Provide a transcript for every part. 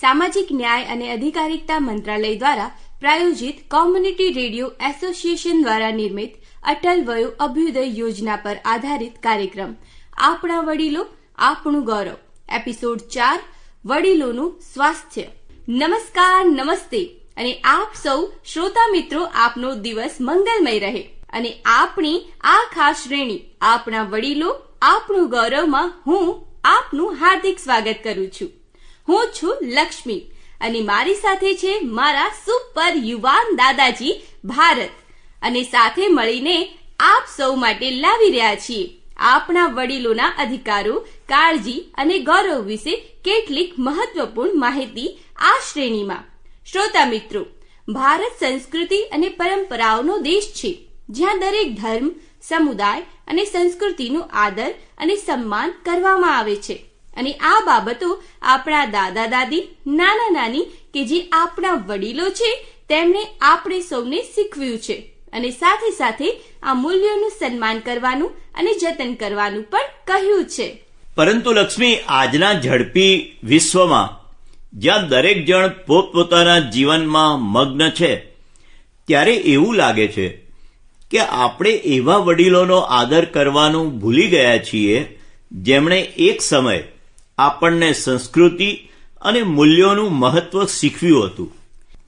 સામાજિક ન્યાય અને અધિકારિકતા મંત્રાલય દ્વારા પ્રાયોજિત કોમ્યુનિટી રેડિયો એસોસિએશન દ્વારા નિર્મિત અટલ વયો અભ્યુદય યોજના પર આધારિત કાર્યક્રમ. આપણા વડીલો આપણું ગૌરવ. એપિસોડ ચાર, વડીલોનું સ્વાસ્થ્ય. નમસ્કાર, નમસ્તે. અને આપ સૌ શ્રોતા મિત્રો, આપનો દિવસ મંગલમય રહે. અને આપણી આ ખાસ શ્રેણી, આપણા વડીલો આપણું ગૌરવમાં હું આપનું હાર્દિક સ્વાગત કરું છું. હું છું લક્ષ્મી અને મારી સાથે છે મારા સુપર યુવાન દાદાજી ભારત. અને સાથે મળીને આપ સૌ માટે લાવી રહ્યા છીએ. આપણા વડીલોના અધિકારો, કાળજી અને ગૌરવ વિશે કેટલીક મહત્વપૂર્ણ માહિતી આ શ્રેણીમાં. શ્રોતા મિત્રો, ભારત સંસ્કૃતિ અને પરંપરાઓનો દેશ છે, જ્યાં દરેક ધર્મ, સમુદાય અને સંસ્કૃતિનું આદર અને સન્માન કરવામાં આવે છે. અને આ બાબતો આપણા દાદા દાદી, નાના નાની કે જે આપણા વડીલો છે, તેમણે આપણે સૌને શીખવ્યું છે. અને સાથે સાથે આ મૂલ્યોનું સન્માન કરવાનું અને જતન કરવાનું પણ કહ્યું છે. પરંતુ લક્ષ્મી, આજના ઝડપી વિશ્વમાં જ્યાં દરેક જણ પોતપોતાના જીવનમાં મગ્ન છે, ત્યારે એવું લાગે છે કે આપણે એવા વડીલોનો આદર કરવાનું ભૂલી ગયા છીએ, જેમણે એક સમય આપણને સંસ્કૃતિ અને મૂલ્યોનું મહત્વ શીખવ્યું હતું.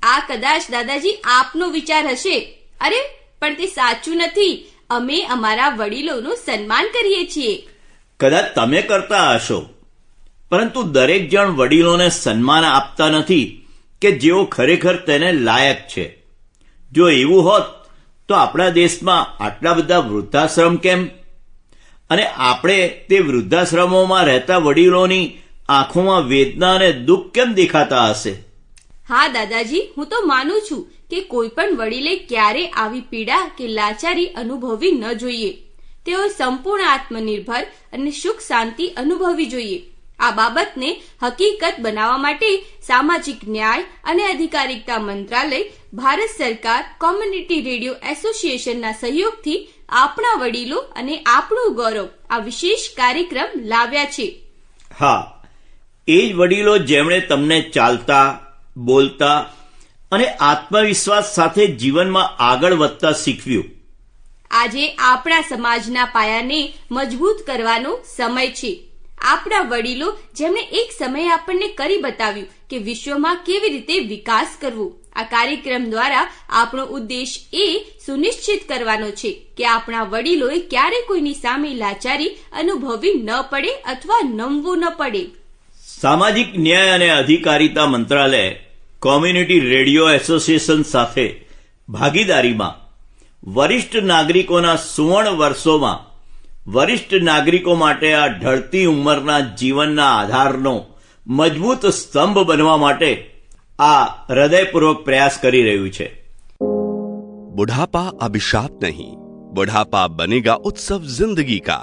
આ કદાચ દાદાજી આપનો વિચાર હશે. અરે પણ તે સાચું નથી. અમે અમારા વડીલોનું સન્માન કરીએ છીએ. કદાચ તમે કરતા હશો. પરંતુ દરેક જણ વડીલોને સન્માન આપતા નથી કે જેઓ ખરેખર તેને લાયક છે. જો એવું હોત તો આપણા દેશમાં આટલા બધા વૃદ્ધાશ્રમ કેમ અને આપણે તે વૃદ્ધાશ્રમોમાં રહેતા વડીલોની આંખોમાં વેદના અને દુઃખ કેમ દેખાતા હશે? હા, દાદાજી, હું તો માનું છું કે કોઈ પણ વડીલે ક્યારે આવી પીડા કે લાચારી અનુભવવી ન જોઈએ. તેઓ સંપૂર્ણ આત્મનિર્ભર અને સુખ શાંતિ અનુભવવી જોઈએ. આ બાબતને હકીકત બનાવવા માટે સામાજિક ન્યાય અને અધિકારિકતા મંત્રાલય, ભારત સરકાર, કોમ્યુનિટી રેડિયો એસોસિએશનના સહયોગથી આપણા વડીલો અને આપણું ગૌરવ આ વિશેષ કાર્યક્રમ લાવ્યા છે. હા એ જ વડીલો જેમણે તમને ચાલતા બોલતા અને આત્મવિશ્વાસ સાથે જીવનમાં આગળ વધતા શીખવ્યું. આજે આપણા સમાજના પાયાને મજબૂત કરવાનો સમય છે. આપણા વડીલો જેમણે એક સમયે આપણને કરી બતાવ્યું કે વિશ્વમાં કેવી રીતે વિકાસ કરવો. આ કાર્યક્રમ દ્વારા આપણો ઉદ્દેશ એ સુનિશ્ચિત કરવાનો છે કે આપણા વડીલોએ ક્યારે કોઈની સામે લાચારી અનુભવી ન પડે અથવા નમવું ન પડે. સામાજિક ન્યાય અને અધિકારિતા મંત્રાલય કોમ્યુનિટી રેડિયો એસોસિએશન સાથે ભાગીદારીમાં વરિષ્ઠ નાગરિકોના સુવર્ણ વર્ષોમાં વરિષ્ઠ નાગરિકો માટે આ ઢળતી ઉંમરના જીવનના આધારનો મજબૂત સ્તંભ બનવા માટે આ હૃદયપૂર્વક પ્રયાસ કરી રહ્યું છે बुढ़ापा अभिशाप नहीं बुढ़ापा बनेगा उत्सव जिंदगी का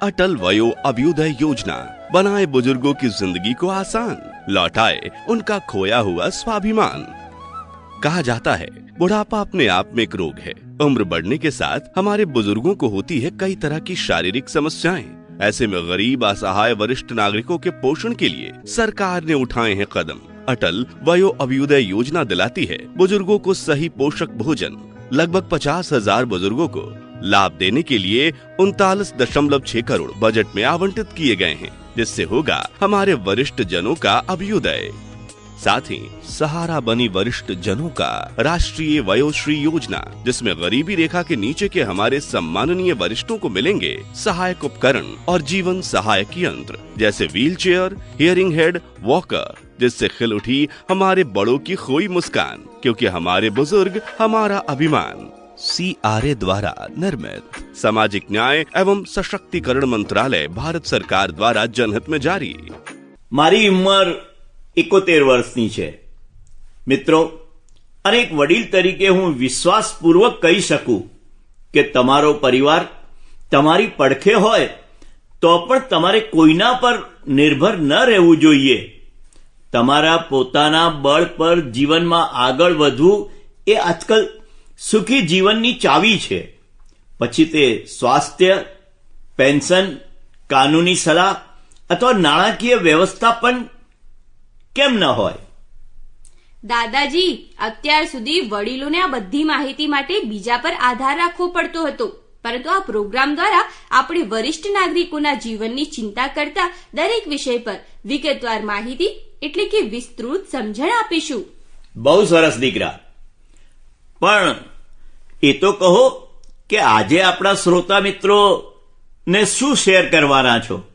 अटल वयो अभ्युदय योजना बनाए बुजुर्गों की जिंदगी को आसान लौटाए उनका खोया हुआ स्वाभिमान कहा जाता है बुढ़ापा अपने आप में एक रोग है उम्र बढ़ने के साथ हमारे बुजुर्गों को होती है कई तरह की शारीरिक समस्याएं ऐसे में गरीब असहाय वरिष्ठ नागरिकों के पोषण के लिए सरकार ने उठाए हैं कदम अटल वयो अभ्युदय योजना दिलाती है बुज़ुर्गों को सही पोषक भोजन, लगभग पचास हज़ार बुजुर्गो को लाभ देने के लिए उनतालीस दशमलव छह करोड़ बजट में आवंटित किए गए हैं, जिससे होगा हमारे वरिष्ठ जनों का अभ्युदय। साथ ही सहारा बनी वरिष्ठ जनों का राष्ट्रीय वयोश्री योजना, जिसमें गरीबी रेखा के नीचे के हमारे सम्माननीय वरिष्ठों को मिलेंगे सहायक उपकरण और जीवन सहायक यंत्र, जैसे wheel chair hearing aid, walker, जिससे खिल उठी हमारे बड़ों की खोई मुस्कान, क्योंकि हमारे बुज़ुर्ग हमारा अभिमान। सी आर ए द्वारा निर्मित सामाजिक न्याय एवं सशक्तिकरण मंत्रालय, भारत सरकार द्वारा जनहित में जारी। मारी उम्र એકોતેર વર્ષની છે. મિત્રો અને એક વડીલ તરીકે હું વિશ્વાસપૂર્વક કહી શકું કે તમારો પરિવાર તમારી પડખે હોય તો પણ તમારે કોઈના પર નિર્ભર ન રહેવું જોઈએ. તમારા પોતાના બળ પર જીવનમાં આગળ વધવું એ આજકાલ સુખી જીવનની ચાવી છે. પછી તે સ્વાસ્થ્ય, પેન્શન, કાનૂની સલાહ અથવા નાણાકીય વ્યવસ્થાપન કેમ ન હોય? દાદાજી અત્યાર સુધી વડીલોને આ બધી માહિતી માટે બીજા પર આધાર રાખવો પડતો હતો. પરંતુ આ પ્રોગ્રામ દ્વારા આપણે વરિષ્ઠ નાગરિકોના જીવનની ચિંતા કરતા દરેક વિષય પર વિગતવાર માહિતી એટલે કે વિસ્તૃત સમજણ આપીશું. બહુ સરસ દીકરા. પણ એ તો કહો કે આજે આપણા શ્રોતા મિત્રો ને શું શેર કરવાના છો?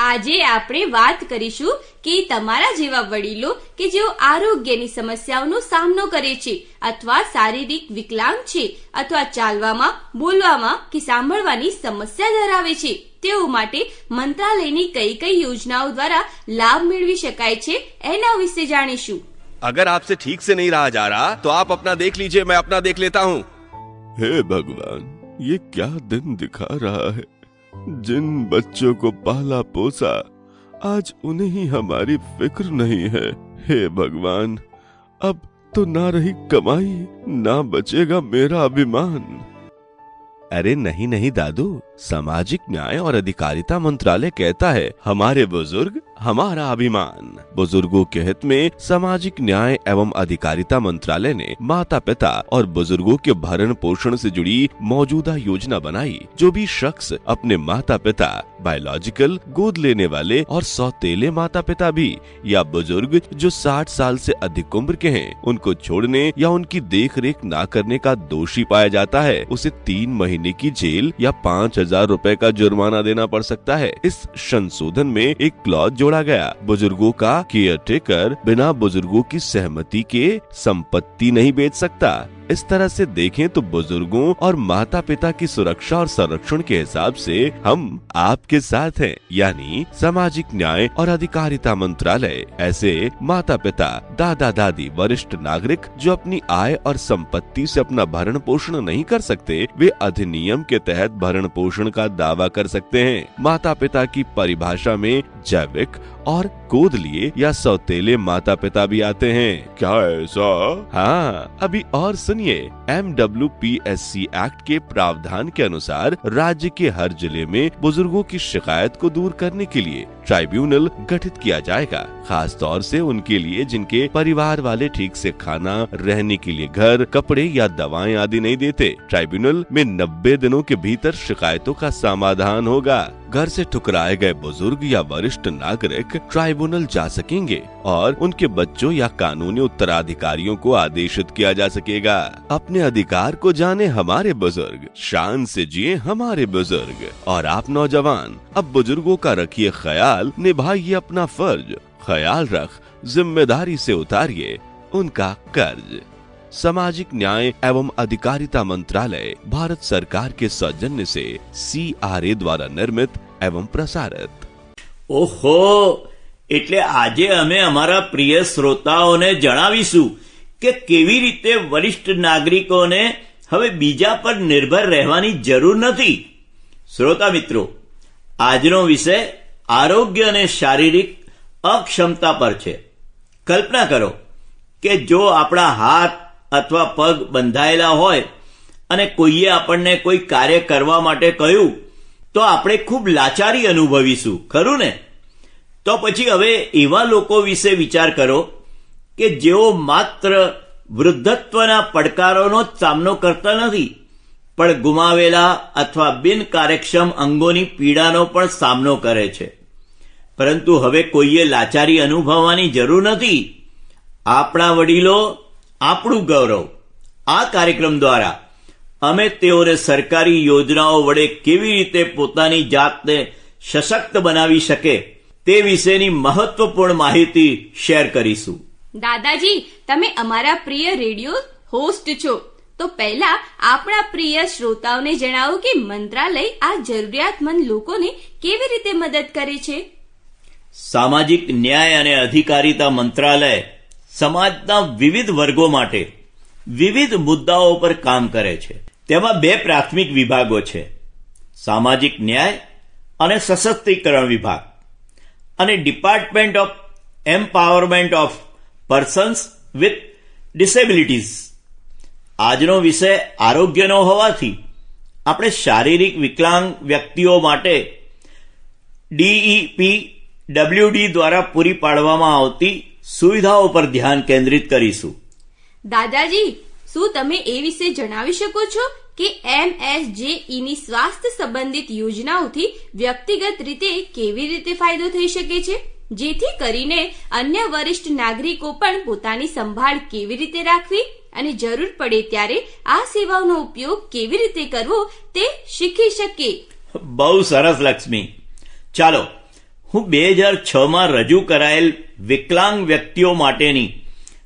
આજે આપણે વાત કરીશું કે તમારા જેવા વડીલો કે જેઓ આરોગ્યની સમસ્યાઓનો સામનો કરે છે અથવા શારીરિક વિકલાંગ છે અથવા ચાલવામાં બોલવામાં કે સાંભળવાની સમસ્યા ધરાવે છે તેઓ માટે મંત્રાલયની કઈ કઈ યોજનાઓ દ્વારા લાભ મેળવી શકાય છે એના વિશે જાણીશું अगर आपसे ठीक से नहीं रहा जा रहा तो आप अपना देख लीजिए मैं अपना देख लेता हूँ हे भगवान ये क्या दिन दिखा रहा है जिन बच्चों को पाला पोसा, आज उन्हें ही हमारी फ़िक्र नहीं है। हे भगवान, अब तो ना रही कमाई, ना बचेगा मेरा अभिमान। अरे नहीं नहीं दादू, सामाजिक न्याय और अधिकारिता मंत्रालय कहता है, हमारे बुज़ुर्ग हमारा अभिमान। बुज़ुर्गों के हित में सामाजिक न्याय एवं अधिकारिता मंत्रालय ने माता पिता और बुज़ुर्गों के भरण पोषण से जुड़ी मौजूदा योजना बनाई, जो भी शख्स अपने माता पिता बायोलॉजिकल गोद लेने वाले और सौतेले माता पिता भी, या बुज़ुर्ग जो 60 साल से अधिक उम्र के हैं, उनको छोड़ने या उनकी देख रेख न करने का दोषी पाया जाता है, उसे तीन महीने की जेल या पाँच हज़ार रूपए का जुर्माना देना पड़ सकता है। इस संशोधन में एक क्लॉज जोड़ा गया बुजुर्गों का केयर टेकर बिना बुजुर्गों की सहमति के संपत्ति नहीं बेच सकता इस तरह से देखें तो बुज़ुर्गों और माता पिता की सुरक्षा और संरक्षण के हिसाब से हम आपके साथ हैं, यानी सामाजिक न्याय और अधिकारिता मंत्रालय। ऐसे माता पिता दादा दादी वरिष्ठ नागरिक जो अपनी आय और संपत्ति से अपना भरण पोषण नहीं कर सकते, वे अधिनियम के तहत भरण पोषण का दावा कर सकते हैं। माता पिता की परिभाषा में जैविक और गोद लिए या सौतेले माता पिता भी आते हैं। क्या ऐसा? हाँ अभी और सुनिए M W P S C act के प्रावधान के अनुसार राज्य के हर जिले में बुजुर्गों की शिकायत को दूर करने के लिए ट्राइब्यूनल गठित किया जाएगा खास तौर से उनके लिए जिनके परिवार वाले ठीक से खाना, रहने के लिए घर, कपड़े या दवाएँ आदि नहीं देते। ट्राइब्यूनल में 90 दिनों के भीतर शिकायतों का समाधान होगा। घर से ठुकराए गए बुज़ुर्ग या वरिष्ठ नागरिक ट्राइब्यूनल जा सकेंगे और उनके बच्चों या कानूनी उत्तराधिकारियों को आदेशित किया जा सकेगा। अपने अधिकार को जाने हमारे बुज़ुर्ग, शान से जिए हमारे बुज़ुर्ग। और आप नौजवान, अब बुज़ुर्गों का रखिए ख्याल। निभाइए अपना फर्ज ख्याल रख जिम्मेदारी से उतारिए उनका कर्ज सामाजिक न्याय एवं अधिकारिता मंत्रालय भारत सरकार के सौजन्य से सी आर ए द्वारा निर्मित एवं प्रसारित ઓહો એટલે આજે અમે અમારા પ્રિય શ્રોતાઓને જણાવીશું કે કેવી રીતે વરિષ્ઠ નાગરિકોને હવે બીજા પર નિર્ભર રહેવાની જરૂર નથી શ્રોતા મિત્રો આજનો વિષય આરોગ્ય અને શારીરિક અક્ષમતા પર છે. કલ્પના કરો કે જો આપણા હાથ અથવા પગ બંધાયેલા હોય અને કોઈએ આપણને કોઈ કાર્ય કરવા માટે કહ્યું, તો આપણે ખૂબ લાચારી અનુભવીશું, ખરું ને? તો પછી હવે એવા લોકો વિશે વિચાર કરો કે જેઓ માત્ર વૃદ્ધત્વના પડકારોનો જ સામનો કરતા નથી પણ ગુમાવેલા અથવા બિનકાર્યક્ષમ અંગોની પીડાનો પણ સામનો કરે છે. પરંતુ હવે કોઈએ લાચારી અનુભવવાની જરૂર નથી. આપણા વડીલો, આપણું ગૌરવ, આ કાર્યક્રમ દ્વારા અમે તેઓને સરકારી યોજનાઓ વડે કેવી રીતે પોતાની જાતને સશક્ત બનાવી શકે તે વિશેની મહત્વપૂર્ણ માહિતી શેર કરીશું. દાદાજી, તમે અમારા પ્રિય રેડિયો હોસ્ટ છો. તો પહેલા આપણા પ્રિય શ્રોતાઓને જણાવો કે મંત્રાલય આ જરૂરિયાતમંદ લોકોને કેવી રીતે મદદ કરે છે? સામાજિક ન્યાય અને અધિકારિતા મંત્રાલય સમાજના વિવિધ વર્ગો માટે વિવિધ મુદ્દાઓ પર કામ કરે છે. તેમાં બે પ્રાથમિક વિભાગો છે. સામાજિક ન્યાય અને સશક્તિકરણ વિભાગ અને department of empowerment of persons with disabilities આજનો વિષય આરોગ્યનો હોવાથી. આપણે શારીરિક વિકલાંગ વ્યક્તિઓ માટે ડીઈપી ડબલ્યુડી દ્વારા પૂરી પાડવામાં આવતી સુવિધાઓ પર ધ્યાન કેન્દ્રિત કરીશું. દાદાજી, શું તમે એ વિશે જણાવી શકો છો કે એમએસજેઈ ની સ્વાસ્થ્ય સંબંધિત યોજનાઓથી વ્યક્તિગત રીતે કેવી રીતે ફાયદો થઈ શકે છે? જેથી કરીને અન્ય વરિષ્ઠ નાગરિકો પણ પોતાની સંભાળ કેવી રીતે રાખવી? અને જરૂર પડે ત્યારે આ સેવાઓનો ઉપયોગ કેવી રીતે કરવો તે શીખી શકે બહુ સરસ, લક્ષ્મી. ચાલો, હું બે હજાર છ માં રજૂ કરાયેલ વિકલાંગ વ્યક્તિઓ માટેની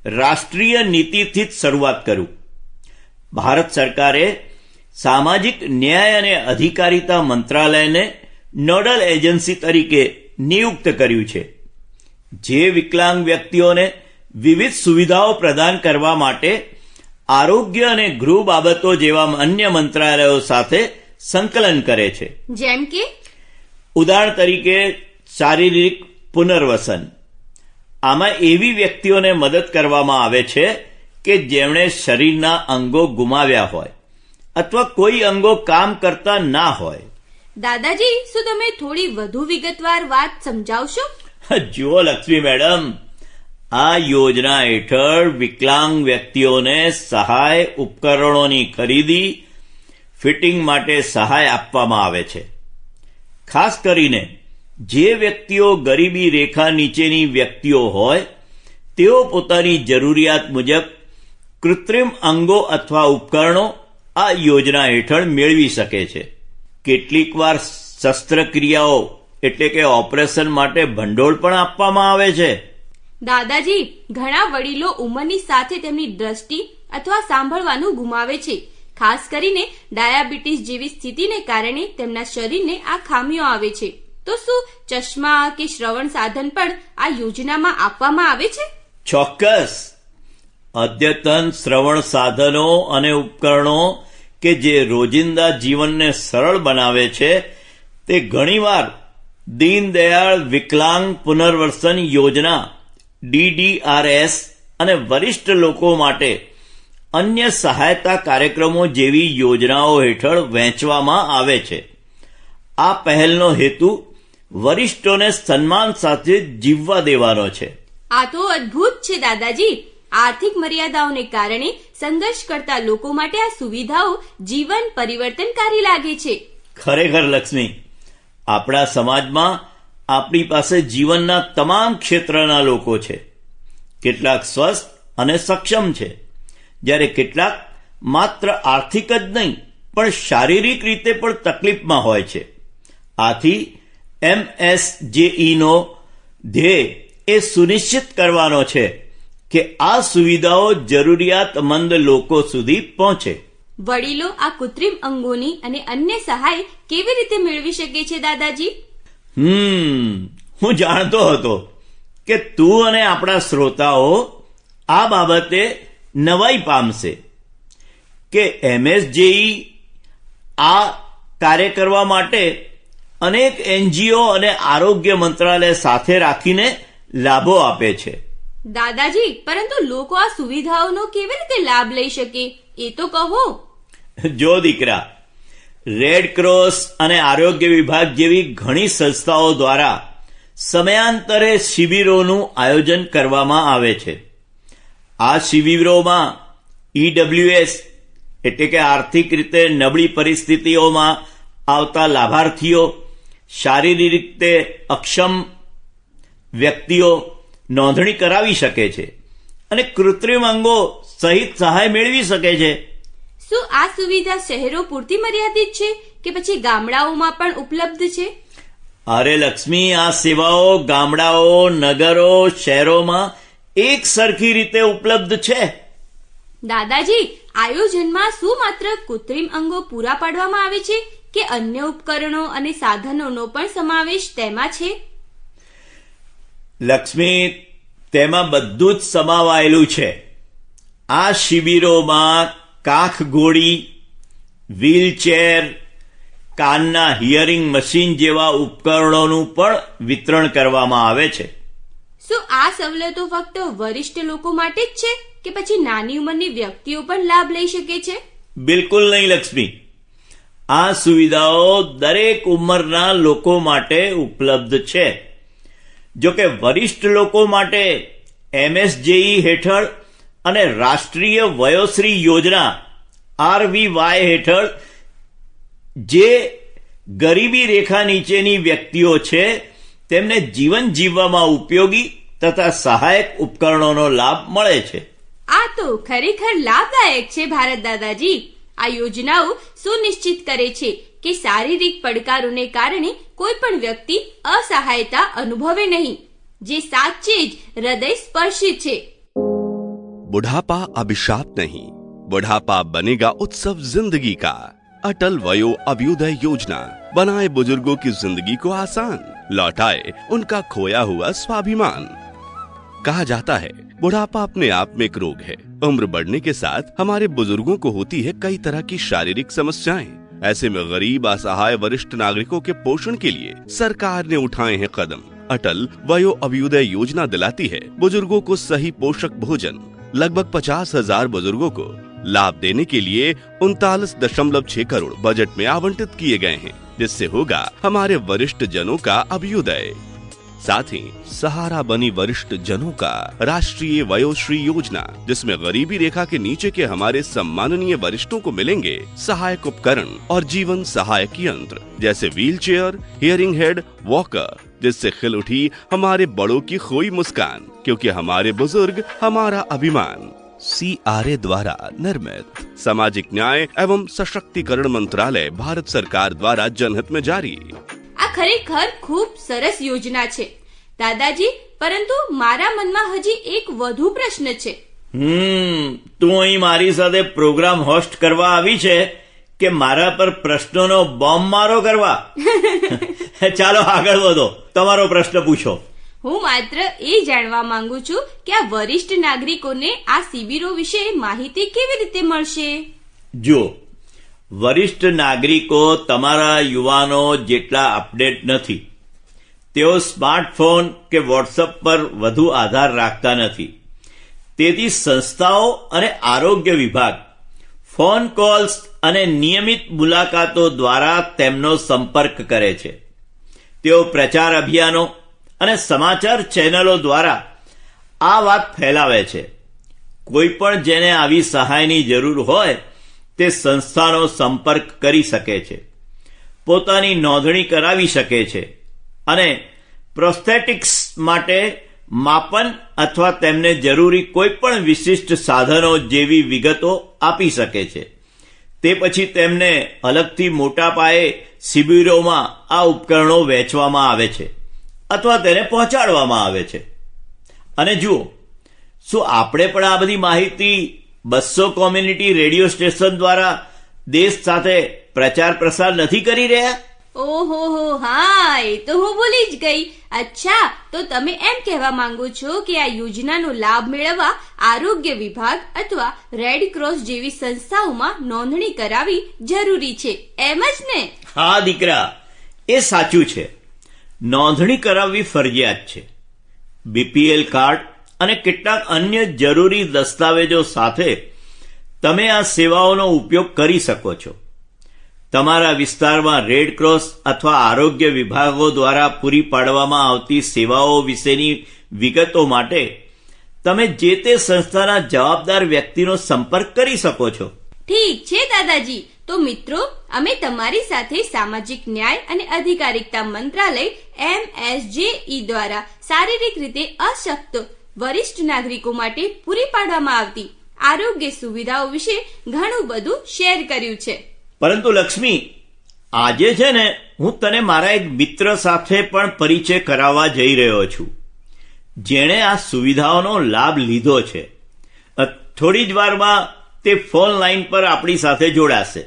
રાષ્ટ્રીય નીતિથી જ શરૂઆત કરું. ભારત સરકારે સામાજિક ન્યાય અને અધિકારિતા મંત્રાલયને નોડલ એજન્સી તરીકે નિયુક્ત કર્યું છે. જે વિકલાંગ વ્યક્તિઓને વિવિધ સુવિધાઓ પ્રદાન કરવા માટે આરોગ્ય અને ગૃહ બાબતો જેવા અન્ય મંત્રાલયો સાથે સંકલન કરે છે. જેમ કે? ઉદાહરણ તરીકે શારીરિક પુનર્વસન. આમાં એવી વ્યક્તિઓને મદદ કરવામાં આવે છે કે જેમણે શરીરના અંગો ગુમાવ્યા હોય અથવા કોઈ અંગો કામ કરતા ના હોય. દાદાજી શું તમે થોડી વધુ વિગતવાર વાત સમજાવશો? જુઓ લક્ષ્મી મેડમ આ યોજના હેઠળ વિકલાંગ વ્યક્તિઓને સહાય ઉપકરણોની ખરીદી, ફિટિંગ માટે સહાય આપવામાં આવે છે. ખાસ કરીને જે વ્યક્તિઓ ગરીબી રેખા નીચેની વ્યક્તિઓ હોય, તેઓ પોતાની જરૂરિયાત મુજબ કૃત્રિમ અંગો અથવા ઉપકરણો આ યોજના હેઠળ મેળવી શકે છે. કેટલીકવાર શસ્ત્રક્રિયાઓ એટલે કે ઓપરેશન માટે ભંડોળ પણ આપવામાં આવે છે. દાદાજી, ઘણા વડીલો ઉંમરની સાથે તેમની દ્રષ્ટિ અથવા સાંભળવાનું ગુમાવે છે. ખાસ કરીને ડાયાબિટીસ જેવી સ્થિતિને કારણે તેમના શરીરને આ ખામીઓ આવે છે. તો શું ચશ્મા કે શ્રવણ સાધન પણ આ યોજનામાં આપવામાં આવે છે? ચોક્કસ. અદ્યતન શ્રવણ સાધનો અને ઉપકરણો કે જે રોજિંદા જીવનને સરળ બનાવે છે, તે ઘણીવાર દીનદયાળ વિકલાંગ પુનર્વસન યોજના ડીડીઆરએસ અને વરિષ્ઠ લોકો માટે અન્ય સહાયતા કાર્યક્રમો જેવી યોજનાઓ હેઠળ વહેંચવામાં આવે છે. આ પહેલનો હેતુ વરિષ્ઠોને સન્માન સાથે જીવવા દેવાનો છે. આ તો અદ્ભુત છે દાદાજી. આર્થિક મર્યાદાઓને કારણે સંઘર્ષ કરતા લોકો માટે આ સુવિધાઓ જીવન પરિવર્તનકારી લાગે છે. ખરેખર લક્ષ્મી આપણા સમાજમાં આપણી પાસે જીવનના તમામ ક્ષેત્રના લોકો છે. કેટલાક સ્વસ્થ અને સક્ષમ છે. જ્યારે કેટલાક માત્ર આર્થિક જ નહીં, પણ શારીરિક રીતે પણ તકલીફમાં હોય છે. આથી એમએસજેઈનો ધ્યેય એ સુનિશ્ચિત કરવાનો છે કે આ સુવિધાઓ જરૂરિયાતમંદ લોકો સુધી પહોંચે. વડીલો આ કૃત્રિમ અંગોની અને અન્ય સહાય કેવી રીતે મેળવી શકે છે, દાદાજી? હમ હું જાણતો હતો કે તું અને આપણા શ્રોતાઓ આ બાબતે નવાઈ પામશે કે એમએસજેઈ આ કાર્ય કરવા માટે અનેક એનજીઓ અને આરોગ્ય મંત્રાલય સાથે રાખીને લાભો આપે છે. દાદાજી પરંતુ લોકો આ સુવિધાઓનો કેવી રીતે લાભ લઈ શકે? એ તો કહો. જો દીકરા રેડ ક્રોસ અને આરોગ્ય વિભાગ જેવી ઘણી સંસ્થાઓ દ્વારા સમયાંતરે શિબિરોનું આયોજન કરવામાં આવે છે. આ શિબિરોમાં ઈડબ્લ્યુએસ એટલે કે આર્થિક રીતે નબળી પરિસ્થિતિઓમાં આવતા લાભાર્થીઓ, શારીરિક રીતે અક્ષમ વ્યક્તિઓ નોંધણી કરાવી શકે છે અને કૃત્રિમ અંગો સહિત સહાય મેળવી શકે છે. શું આ સુવિધા શહેરો પૂરતી મર્યાદિત છે કે પછી ગામડાઓમાં પણ ઉપલબ્ધ છે? અરે લક્ષ્મી આ સેવાઓ ગામડાઓ નગરો શહેરોમાં એક સરખી રીતે ઉપલબ્ધ છે. દાદાજી આયોજનમાં શું માત્ર કૃત્રિમ અંગો પૂરા પાડવામાં આવે છે કે અન્ય ઉપકરણો અને સાધનોનો પણ સમાવેશ તેમાં છે? લક્ષ્મી તેમાં બધું જ સમાવાયેલું છે. આ શિબિરોમાં કાખ ગોળી વ્હીલચેર કાનના હિયરિંગ મશીન જેવા ઉપકરણોનું પણ વિતરણ કરવામાં આવે છે. શું આ સવલતો ફક્ત વરિષ્ઠ લોકો માટે જ છે કે પછી નાની ઉંમરની વ્યક્તિઓ પણ લાભ લઈ શકે છે? બિલકુલ નહીં લક્ષ્મી. આ સુવિધાઓ દરેક ઉંમરના લોકો માટે ઉપલબ્ધ છે. જો કે વરિષ્ઠ લોકો માટે એમએસજેઈ હેઠળ અને રાષ્ટ્રીય વયોશ્રી યોજના આરવીવાય હેઠળ જે ગરીબી રેખા નીચેની વ્યક્તિઓ છે, તેમને જીવન જીવવામાં ઉપયોગી તથા સહાયક ઉપકરણોનો લાભ મળે છે. આ તો ખરેખર લાભદાયક છે, ભારત દાદાજી. આ યોજનાઓ સુનિશ્ચિત કરે છે કે શારીરિક પડકારોને કારણે કોઈ પણ વ્યક્તિ અસહાયતા અનુભવે નહીં, જે સાચે જ હૃદય સ્પર્શી છે. बुढ़ापा अभिशाप नहीं। बुढ़ापा बनेगा उत्सव ज़िंदगी का। अटल वयो अभ्युदय योजना। बनाए बुज़ुर्गों की ज़िंदगी को आसान। लौटाए उनका खोया हुआ स्वाभिमान। कहा जाता है, बुढ़ापा अपने आप में एक रोग है। उम्र बढ़ने के साथ हमारे बुज़ुर्गों को होती है कई तरह की शारीरिक समस्याएँ। ऐसे में गरीब, असहाय, वरिष्ठ नागरिकों के पोषण के लिए सरकार ने उठाए हैं कदम। अटल वयो अभ्युदय योजना दिलाती है बुज़ुर्गों को सही पोषक भोजन। लगभग पचास हज़ार बुजुर्गो को लाभ देने के लिए उनतालीस दशमलव छह करोड़ बजट में आवंटित किए गए हैं, जिससे होगा हमारे वरिष्ठ जनों का अभ्युदय। साथ ही सहारा बनी वरिष्ठ जनों का राष्ट्रीय वयोश्री योजना, जिसमें गरीबी रेखा के नीचे के हमारे सम्माननीय वरिष्ठों को मिलेंगे सहायक उपकरण और जीवन सहायक यंत्र, जैसे wheel chair hearing aid, walker जिससे खिल उठी हमारे बड़ों की खोई मुस्कान क्योंकि हमारे बुजुर्ग हमारा अभिमान सी आर ए द्वारा निर्मित सामाजिक न्याय एवं सशक्तिकरण मंत्रालय भारत सरकार द्वारा जनहित में जारी આ ખરેખર ખૂબ સરસ યોજના છે દાદાજી પરંતુ મારા મનમાં હજી એક વધુ પ્રશ્ન છે હમ તું અહીં મારી સાથે પ્રોગ્રામ હોસ્ટ કરવા આવી છે કે મારા પર પ્રશ્નોનો બોમ્બ મારો કરવા ચાલો આગળ વધો તમારો પ્રશ્ન પૂછો. હું માત્ર એ જાણવા માંગુ છું કે આ વરિષ્ઠ નાગરિકોને આ શિબિરો વિશે માહિતી કેવી રીતે મળશે? જો વરિષ્ઠ નાગરિકો તમારા યુવાનો જેટલા અપડેટ નથી. તેઓ સ્માર્ટફોન કે વોટ્સઅપ પર વધુ આધાર રાખતા નથી. તેથી સંસ્થાઓ અને આરોગ્ય વિભાગ ફોન કોલ્સ અને નિયમિત મુલાકાતો દ્વારા તેમનો સંપર્ક કરે છે. તેઓ પ્રચાર અભિયાનો અને સમાચાર ચેનલો દ્વારા આ વાત ફેલાવે છે. કોઈ પણ જેને આવી સહાયની જરૂર હોય, તે સંસ્થાનો સંપર્ક કરી શકે છે. પોતાની નોંધણી કરાવી શકે છે અને પ્રોસ્થેટિક્સ માટે માપન અથવા તેમને જરૂરી કોઈ પણ વિશિષ્ટ સાધનો જેવી વિગતો આપી શકે છે. તે પછી તેમને અલગથી મોટા પાયે શિબિરોમાં આ ઉપકરણો વેચવામાં આવે છે અથવા તેને પહોંચાડવામાં આવે છે. અને જુઓ, શું આપણે પણ આ બધી માહિતી બસો કોમ્યુનિટી રેડિયો સ્ટેશન દ્વારા દેશ સાથે પ્રચાર પ્રસાર નથી કરી રહ્યા? ઓહો, હો, હા, એ તો હું ભૂલી જ ગઈ. અચ્છા, તો તમે એમ કહેવા માંગો છો કે આ યોજનાનો લાભ મેળવવા આરોગ્ય વિભાગ અથવા રેડ ક્રોસ જેવી સંસ્થાઓમાં નોંધણી કરાવી જરૂરી છે. એમ જ ને? હા, દીકરા, એ સાચું છે. નોંધણી કરાવવી ફરજિયાત છે. બીપીએલ કાર્ડ અને કેટલાક અન્ય જરૂરી દસ્તાવેજો સાથે તમે આ સેવાઓનો ઉપયોગ કરી શકો છો. તમારા વિસ્તારમાં રેડ ક્રોસ અથવા આરોગ્ય વિભાગો દ્વારા પૂરી પાડવામાં આવતી સેવાઓ વિશેની વિગતો માટે તમે જે તે સંસ્થાના જવાબદાર વ્યક્તિનો સંપર્ક કરી શકો છો. ઠીક છે, દાદાજી. તો મિત્રો, અમે તમારી સાથે સામાજિક ન્યાય અને અધિકારિકતા મંત્રાલય એમએસજેઈ દ્વારા શારીરિક રીતે અશક્ત વરિષ્ઠ નાગરિકો માટે પૂરી પાડવામાં આવતી આરોગ્ય સુવિધાઓ વિશે ઘણું બધું શેર કર્યું છે. પરંતુ લક્ષ્મી, આજે છે ને હું તને મારા એક મિત્ર સાથે પણ પરિચય કરાવવા જઈ રહ્યો છું. જેણે આ સુવિધાઓનો લાભ લીધો છે. થોડી જ વારમાં તે ફોન લાઈન પર આપણી સાથે જોડાશે.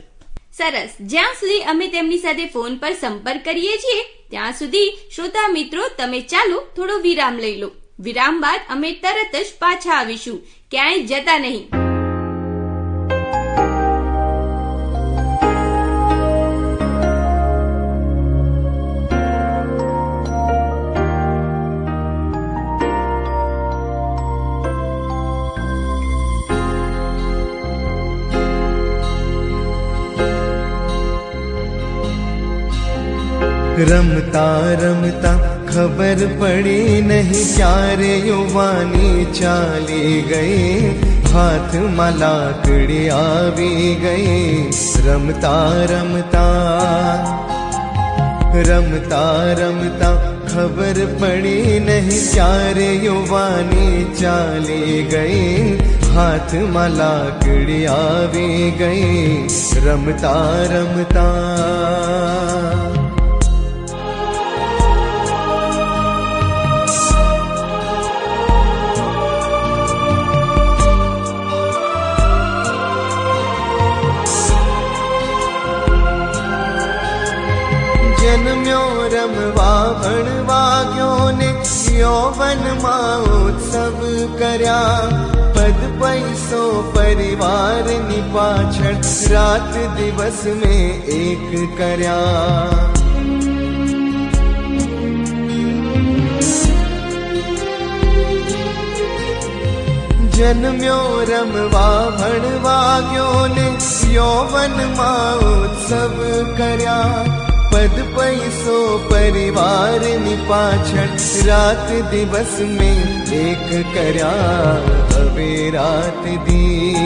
સરસ. જ્યાં સુધી અમે તેમની સાથે ફોન પર સંપર્ક કરીએ છીએ, ત્યાં સુધી શ્રોતા મિત્રો, તમે ચાલો થોડો વિરામ લઈ લો. વિરામ બાદ અમે તરત જ પાછા આવીશું. ક્યાંય જતા નહીં. રમતા રમતા ખબર પડી નહીં ક્યારે યુવાની ચાલી ગઈ હાથમાં લાકડી આવી ગઈ રમતા રમતા રમતા રમતા ખબર પડી નહીં ક્યારે યુવાની ચાલી ગઈ હાથમાં લાકડી આવી ગઈ રમતા રમતા કર્યા. પદ પૈસો પરિવારની પાછળ રાત દિવસ મેં એક કર્યા. જન્મ્યો રમવા ભણવા ગયો ને યૌવનમાં ઉત્સવ કર્યા. પદ પૈસો પરિવારની પાછળ રાત દિવસ મેં એક કર્યા હવે રાત દી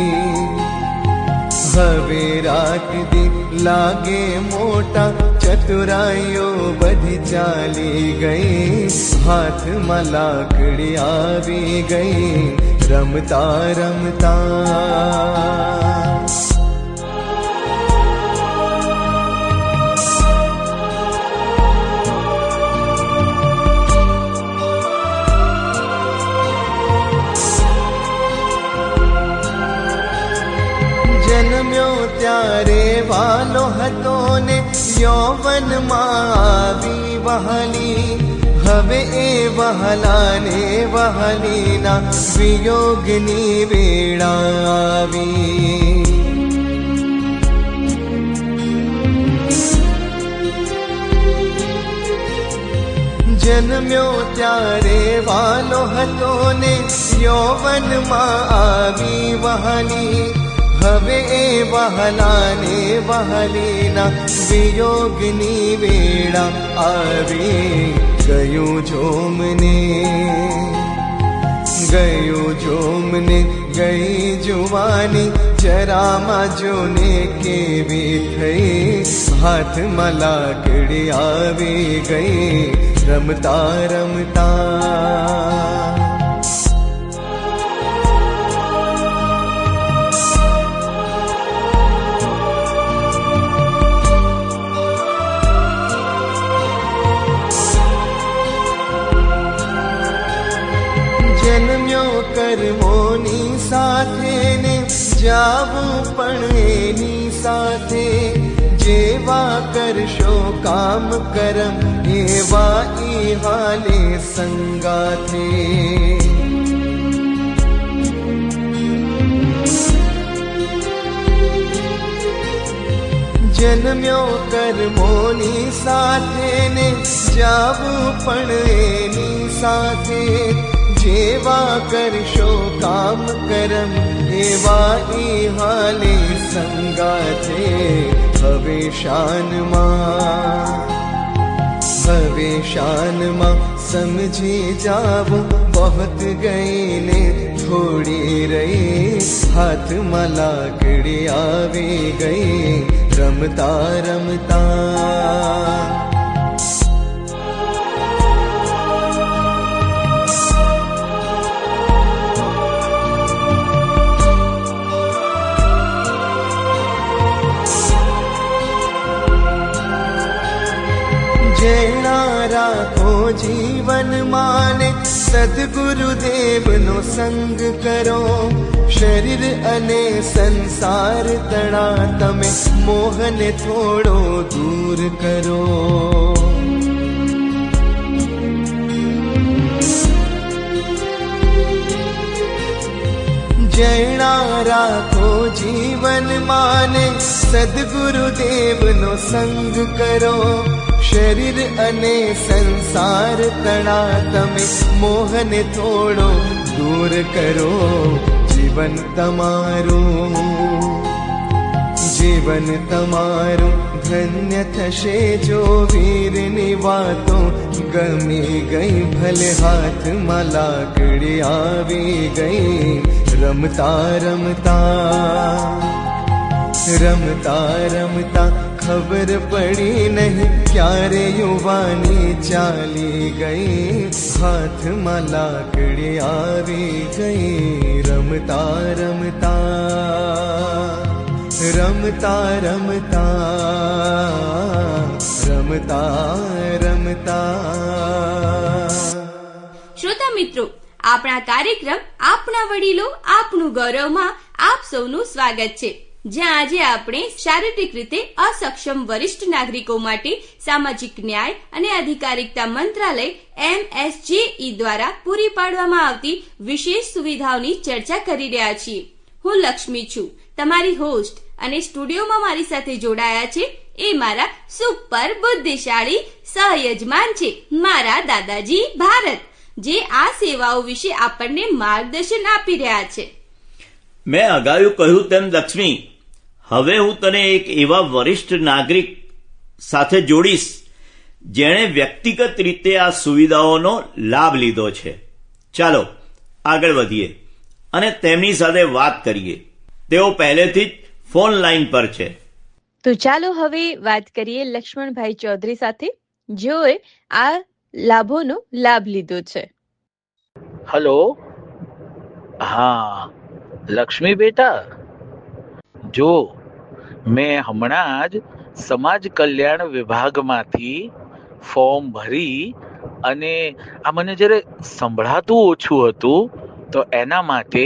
હવે રાત દી લાગે મોટા ચતુરાઈઓ બધી ચાલી ગઈ હાથમાં લાકડી આવી ગઈ રમતા રમતા प्यारे वालो हतो तो यो वन मा वहनी हे वहला आवी। जन्म्यो त्यारे वालो हतो ने यौवन वन मा वहनी હવે એ વહલાને વહલીના વિયોગની વેળા આવી ગયું જોમને ગયું જોમને ગઈ જુવાની જરામાં જોને કેવી થઈ હાથમાં લાકડી આવી ગઈ રમતા રમતા જાવું પણ એની સાથે જેવા કરશો કામ કરમ, એવા ઈ હાલે સંગાથે. જન્મ્યો કર્મોની સાથે ને જાવું પણ એની સાથે જેવા કરશો કામ કરમ, એવા એ હાલે સંગાથે. હવે શાનમાં હવે શાનમાં સમજી જાવ, બહત ગઈને થોડી રહી. હાથમાં લાકડી આવી ગઈ, રમતા રમતા. सद्गुरुदेवनो सङ्ग करो। शरीर अने संसार तणा तमे मोहने थोडो दूर करो। तणाहन दूरणातु जीवन माने न सद्गुरुदेव न सङ्गकरो શરીર અને સંસાર તણા તમે મોહને થોડો દૂર કરો જીવન તમારું જીવન તમારું ધન્ય થશે જો વીરની વાતો ગમી ગઈ ભલે હાથમાં લાકડી આવી ગઈ રમતા રમતા રમતા રમતા ખબર પડી નહીં ક્યારે યુવાની ચાલી ગઈ. હાથમાં લાકડી આવી ગઈ. રમતા રમતા રમતા રમતા રમતા રમતા. શ્રોતા મિત્રો, આપણા કાર્યક્રમ આપણા વડીલો, આપનું ગૌરવમાં આપ સૌનું સ્વાગત છે. જ્યાં આજે આપણે શારીરિક રીતે અસક્ષમ વરિષ્ઠ નાગરિકો માટે સામાજિક ન્યાય અને અધિકારિકતા મંત્રાલય એમએસજેઈ દ્વારા પૂરી પાડવામાં આવતી વિશેષ સુવિધાઓની ચર્ચા કરી રહ્યા છીએ. હું લક્ષ્મી છું. તમારી હોસ્ટ અને સ્ટુડિયોમાં મારી સાથે જોડાયા છે એ મારા સુપર બુદ્ધિશાળી સહયજમાન છે મારા દાદાજી ભારત, જે આ સેવાઓ વિશે આપણને માર્ગદર્શન આપી રહ્યા છે. મેં અગાઉ કહ્યું તેમ લક્ષ્મી હવે હું તને એક એવા વરિષ્ઠ નાગરિક સાથે જોડીશ જેણે વ્યક્તિગત રીતે આ સુવિધાઓનો લાભ લીધો છે. ચાલો આગળ વધીએ અને તેમની સાથે વાત કરીએ. તેઓ પહેલેથી જ ફોન લાઈન પર છે. તો ચાલો હવે વાત કરીએ લક્ષ્મણભાઈ ચૌધરી સાથે જેઓએ આ લાભોનો લાભ લીધો છે. હલો? હા. લક્ષ્મી બેટા? જો મેં હમણાં જ સમાજ કલ્યાણ વિભાગમાંથી ફોર્મ ભરી અને આ મને જ્યારે સંભળાતું ઓછું હતું, તો એના માટે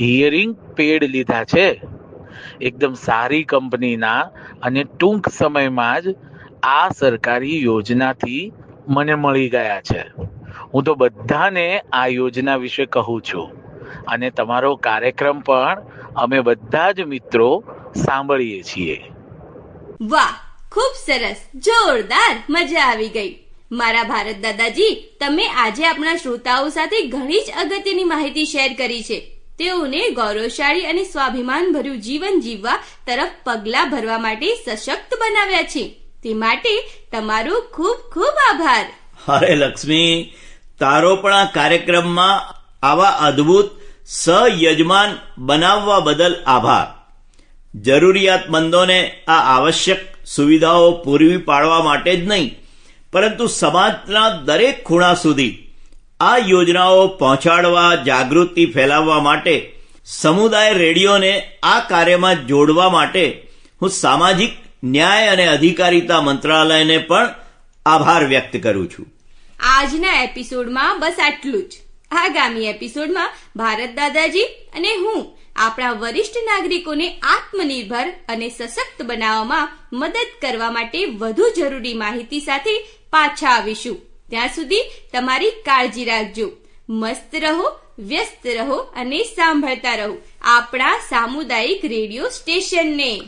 હિયરિંગ પેડ લીધા છે. એકદમ સારી કંપનીના અને ટૂંક સમયમાં જ આ સરકારી યોજનાથી મને મળી ગયા છે. હું તો બધાને આ યોજના વિશે કહું છું. અને તમારો કાર્યક્રમ પણ અમે બધા જ મિત્રો સાંભળીએ છીએ. વાહ ખૂબ સરસ જોરદાર મજા આવી ગઈ. મારા ભારત દાદાજી તમે આજે આપણા શ્રોતાઓ સાથે ઘણી જ અગત્યની માહિતી શેર કરી છે. તેઓને ગૌરવશાળી અને સ્વાભિમાન ભર્યું જીવન જીવવા તરફ પગલા ભરવા માટે સશક્ત બનાવ્યા છે. તે માટે તમારો ખૂબ ખૂબ આભાર. અરે લક્ષ્મી તારો પણ આ કાર્યક્રમમાં આવા અદ્ભુત સહયજમાન બનાવવા બદલ આભાર. જરૂરિયાતમંદોને આ આવશ્યક સુવિધાઓ પૂરી પાડવા માટે જ નહીં, પરંતુ સમાજના દરેક ખૂણા સુધી આ યોજનાઓ પહોંચાડવા જાગૃતિ ફેલાવવા માટે, સમુદાય રેડિયોને આ કાર્યમાં જોડવા માટે હું સામાજિક, ન્યાય અને અધિકારિતા મંત્રાલયને પણ આભાર વ્યક્ત કરું છું. આજના એપિસોડમાં બસ આટલું જ. આગામી એપિસોડમાં ભારત દાદાજી અને હું આપણા વરિષ્ઠ નાગરિકોને આત્મનિર્ભર અને સશક્ત બનાવવામાં મદદ કરવા માટે વધુ જરૂરી માહિતી સાથે પાછા આવીશું. ત્યાં સુધી તમારી કાળજી રાખજો. મસ્ત રહો, વ્યસ્ત રહો અને સાંભળતા રહો આપણા સામુદાયિક રેડિયો સ્ટેશનને.